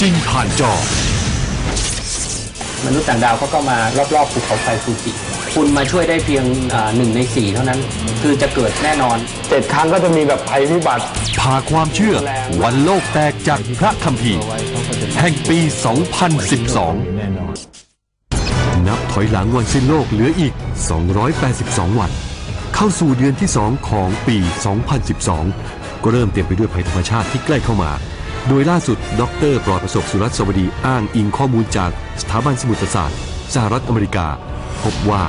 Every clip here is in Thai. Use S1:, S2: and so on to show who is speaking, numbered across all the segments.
S1: จริงผ่านจอ
S2: มนุษย์ต่างดาวเขาก็มารอบๆภูเขาไฟฟูจิ คุณมาช่วยได้เพียงอ่าหนึ่งในสี่เท่านั้น คือจะเกิดแน่นอน
S3: เจ็ดครั้งก็จะมีแบบภัยพิบัติ
S1: พาความเชื่อวันโลกแตกจากพระคัมภีร์ แห่งปี 2012
S3: แน่นอน
S1: นับถอยหลังวันสิ้นโลกเหลืออีก 282 วัน เข้าสู่เดือนที่ 2 ของปี 2012 ก็เริ่มเต็มไปด้วยภัยธรรมชาติที่ใกล้เข้ามา โดยล่าสุด ดรปลอดประสบสุรัตสวัสดีอ้างอิงข้อมูลจากสถาบันสมุทรศาสตร์ สหรัฐอเมริกา พบว่า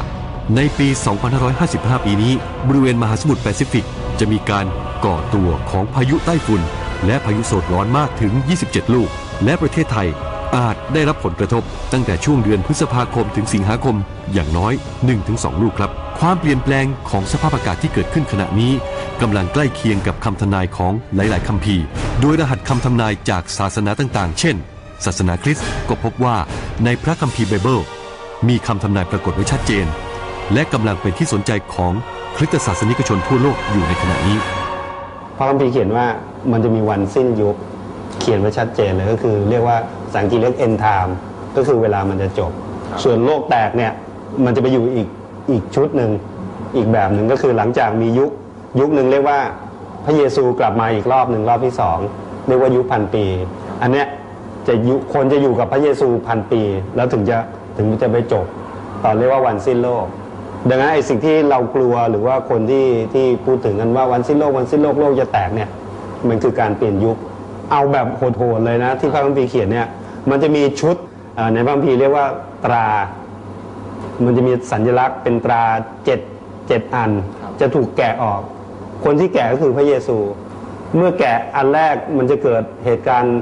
S1: ในปี 2555 ปีนี้ บริเวณมหาสมุทรแปซิฟิก จะมีการก่อตัวของพายุใต้ฝุ่น และพายุโซนร้อนมากถึง 27 ลูก และประเทศไทยอาจได้รับผลกระทบตั้งแต่ช่วงเดือนพฤษภาคมถึงสิงหาคมอย่างน้อย 1-2 ลูกครับ ความเปลี่ยนแปลงของสภาพอากาศที่เกิดขึ้นขณะนี้กำลังใกล้เคียงกับคำทำนายของหลาย ๆคัมภีร์โดยรหัสคำทำนายจากศาสนาต่าง ๆ เช่น ศาสนาคริสต์ก็พบว่าในพระคัมภีร์ไบเบิล มีคำทำนายปรากฏไว้ชัดเจน และกำลังเป็นที่สนใจของคริสตศาสนิกชนทั่วโลกอยู่ในขณะนี้
S3: พระคัมภีร์เขียนว่ามันจะมีวันสิ้นยุคเขียนไว้ชัดเจนเลยก็คือเรียกว่าภาษาอังกฤษเรียก end time ก็คือเวลามันจะจบ ส่วนโลกแตกเนี่ยมันจะไปอยู่อีก อีกชุดหนึ่งอีกแบบหนึ่งก็คือหลังจากมียุคยุคหนึ่งเรียกว่าพระเยซูกลับมาอีกรอบหนึ่งรอบที่สองเรียกว่ายุคพันปี อันเนี้ยจะยุคนจะอยู่กับพระเยซูพันปี แล้วถึงจะถึงจะไปจบตอนเรียกว่าวันสิ้นโลก ดังนั้นไอ้สิ่งที่เรากลัวหรือว่าคนที่ที่พูดถึงกันว่าวันสิ้นโลกวันสิ้นโลกโลกจะแตกเนี่ยมันคือการเปลี่ยนยุค เอาแบบโหดๆเลยนะ ที่พระคัมภีร์เขียนเนี่ยมันจะมีชุดในพระคัมภีร์เรียกว่าตรา มันจะมีสัญลักษณ์เป็นตราเจ็ดเจ็ดอัน จะถูกแกะออก คนที่แกะก็คือพระเยซู เมื่อแกะอันแรกมันจะเกิดเหตุการณ์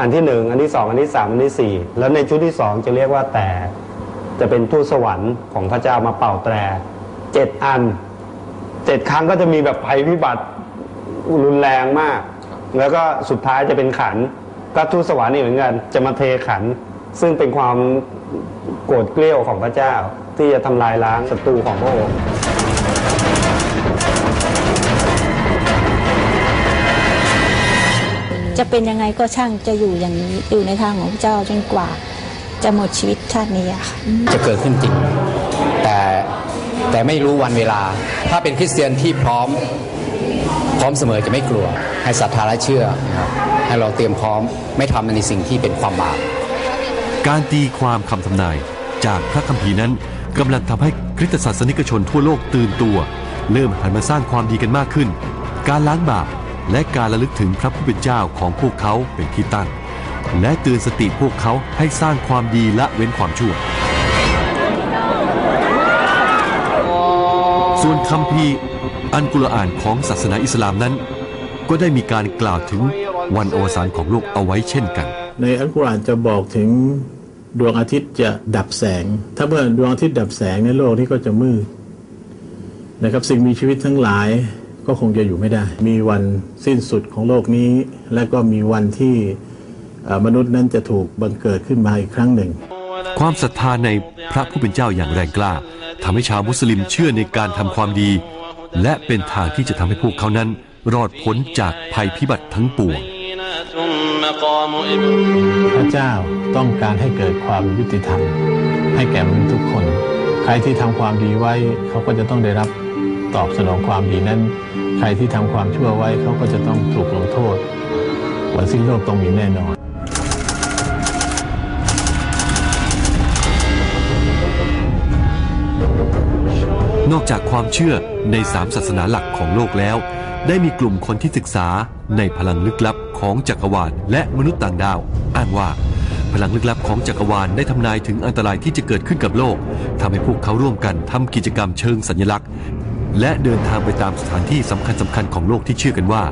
S3: อันที่หนึ่งอันที่สองอันที่สามอันที่สี่แล้วในชุดที่สองจะเรียกว่าแต่จะเป็นทูตสวรรค์ของพระเจ้ามาเป่าแตรเจ็ดอันเจ็ดครั้งก็จะมีแบบภัยพิบัติรุนแรงมาก แล้วก็สุดท้ายจะเป็นขันก็ทูตสวรรค์นี่เหมือนกัน จะมาเทขัน ซึ่งเป็นความโกรธเกลี้ยวของพระเจ้า ที่จะทำลายล้างศัตรูของพระองค์
S4: จะเป็นยังไงก็ช่างจะอยู่อย่างนี้อยู่ในทางของพระเจ้าจนกว่า จะหมดชีวิตชาตินี้อะค่ะ
S5: จะเกิดขึ้นจริง แต่แต่ไม่รู้วันเวลา ถ้าเป็นคริสเตียนที่พร้อม พร้อมเสมอจะไม่กลัว ให้ศรัทธาและเชื่อนะครับให้เราเตรียมพร้อมไม่ทำในสิ่งที่เป็นความบาป
S1: การตีความคำทำนายจากพระคัมภีร์นั้นกำลังทำให้คริสตศาสนิกชนทั่วโลกตื่นตัว เริ่มหันมาสร้างความดีกันมากขึ้น การล้างบาปและการระลึกถึงพระผู้เป็นเจ้าของพวกเขาเป็นที่ตั้ง และเตือนสติพวกเขาให้สร้างความดีละเว้นความชั่ว ส่วนคัมภีร์อันกุรอานของศาสนาอิสลามนั้น ก็ได้มีการกล่าวถึงวันอวสานของโลกเอาไว้เช่นกัน
S6: ในอัลกุรอานจะบอกถึงดวงอาทิตย์จะดับแสง ถ้าเมื่อดวงอาทิตย์ดับแสงในโลกนี้ก็จะมืดนะครับ สิ่งมีชีวิตทั้งหลายก็คงจะอยู่ไม่ได้ มีวันสิ้นสุดของโลกนี้ และก็มีวันที่มนุษย์นั้นจะถูกบังเกิดขึ้นมาอีกครั้งหนึ่ง
S1: ความศรัทธาในพระผู้เป็นเจ้าอย่างแรงกล้าทำให้ชาวมุสลิมเชื่อในการทำความดี และเป็นทางที่จะทำให้พวกเขานั้น รอดพ้นจากภัยพิบัติทั้งปวง
S6: พระเจ้าต้องการให้เกิดความยุติธรรม ให้แก่มนุษย์ทุกคน ใครที่ทำความดีไว้เขาก็จะต้องได้รับตอบสนองความดีนั้น ใครที่ทำความชั่วไว้เขาก็จะต้องถูกลงโทษวันสิ้นโลกต้องมีแน่นอน
S1: นอกจากความเชื่อในสามศาสนาหลักของโลกแล้ว ได้มีกลุ่มคนที่ศึกษาในพลังลึกลับ ของจักรวาลและมนุษย์ต่างดาว อ้างว่า พลังลึกลับของจักรวาลได้ทำนายถึงอันตรายที่จะเกิดขึ้นกับโลกทำให้พวกเขาร่วมกันทำกิจกรรมเชิงสัญลักษณ์ และเดินทางไปตามสถานที่สำคัญสำคัญของโลกที่เชื่อกันว่า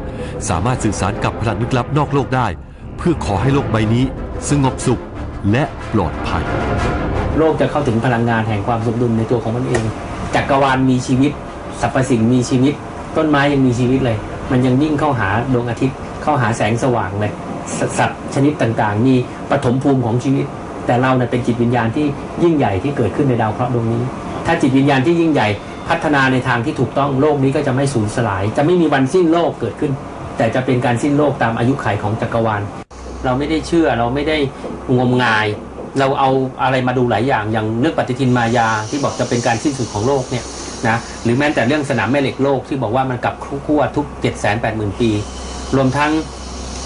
S1: สามารถสื่อสารกับพลังลึกลับนอกโลกได้ เพื่อขอให้โลกใบนี้ สงบสุขและปลอดภัย
S2: โลกจะเข้าถึงพลังงานแห่งความสมดุลในตัวของมันเอง จักรวาลมีชีวิตสรรพสิ่งมีชีวิต ต้นไม้ยังมีชีวิตเลย มันยังยิ่งเข้าหาดวงอาทิตย์ เข้าหาแสงสว่างเลยสสัตว์ชนิดต่างๆ มีปฐมภูมิของชีวิต แต่เราเนี่ยเป็นจิตวิญญาณที่ยิ่งใหญ่ที่เกิดขึ้นในดาวเคราะห์ดวงนี้ ถ้าจิตวิญญาณที่ยิ่งใหญ่พัฒนาในทางที่ถูกต้องโลกนี้ก็จะไม่สูญสลาย จะไม่มีวันสิ้นโลกเกิดขึ้น แต่จะเป็นการสิ้นโลกตามอายุขัยของจักรวาล เราไม่ได้เชื่อเราไม่ได้งมงาย เราเอาอะไรมาดูหลายอย่างอย่างเรื่องปฏิทินมายาที่บอกจะเป็นการสิ้นสุดของโลกเนี่ยนะหรือแม้แต่เรื่องสนามแม่เหล็กโลกที่บอกว่ามันกลับขั้วทุก7 8 0 0 0 0 ปี รวมทั้ง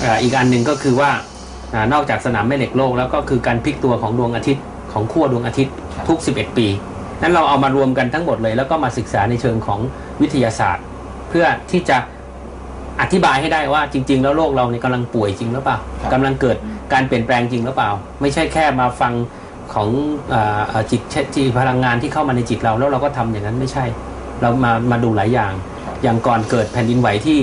S2: เอ่ออีกอันหนึ่งก็คือว่าอ่านอกจากสนามแม่เหล็กโลกแล้วก็คือการพลิกตัวของดวงอาทิตย์ของขั้วดวงอาทิตย์ทุก 11 ปี นั้นเราเอามารวมกันทั้งหมดเลย แล้วก็มาศึกษาในเชิงของวิทยาศาสตร์ เพื่อที่จะอธิบายให้ได้ว่าจริง ๆ แล้วโลกเราเนี่ยกำลังป่วยจริงหรือเปล่ากำลังเกิดการเปลี่ยนแปลงจริงหรือเปล่า ไม่ใช่แค่มาฟังของอ่าอ่าจิตจิตพลังงานที่เข้ามาในจิตเราแล้วเราก็ทำอย่างนั้นไม่ใช่ เรามามาดูหลายอย่าง อย่างก่อนเกิดแผ่นดินไหวที่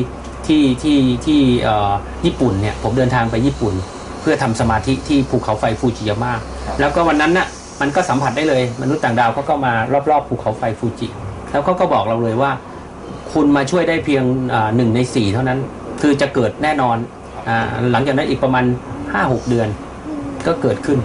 S2: ที่ที่ที่เอ่อญี่ปุ่นเนี่ยผมเดินทางไปญี่ปุ่น เพื่อทำสมาธิที่ภูเขาไฟฟูจิยาม่าแล้วก็วันนั้นน่ะมันก็สัมผัสได้เลยมนุษย์ต่างดาวเขาก็มารอบๆภูเขาไฟฟูจิ แล้วเขาก็บอกเราเลยว่า คุณมาช่วยได้เพียงอ่าหนึ่งในสี่เท่านั้น คือจะเกิดแน่นอนอาหลังจากนั้นอีกประมาณ 5-6 เดือนก็เกิดขึ้น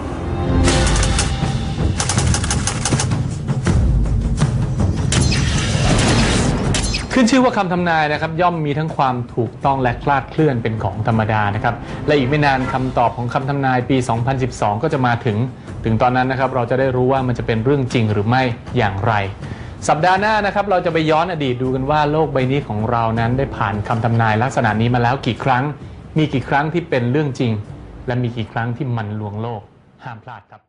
S7: ขึ้นชื่อว่าคำทำนายนะครับย่อมมีทั้งความถูกต้องและคลาดเคลื่อนเป็นของธรรมดานะครับและอีกไม่นานคำตอบของคำทำนายปี 2012 ก็จะมาถึง ถึงตอนนั้นนะครับเราจะได้รู้ว่ามันจะเป็นเรื่องจริงหรือไม่อย่างไร สัปดาห์หน้านะครับเราจะไปย้อนอดีตดูกันว่าโลกใบนี้ของเรานั้นได้ผ่านคำทำนายลักษณะนี้มาแล้วกี่ครั้ง มีกี่ครั้งที่เป็นเรื่องจริง และมีกี่ครั้งที่มันลวงโลกห้ามพลาดครับ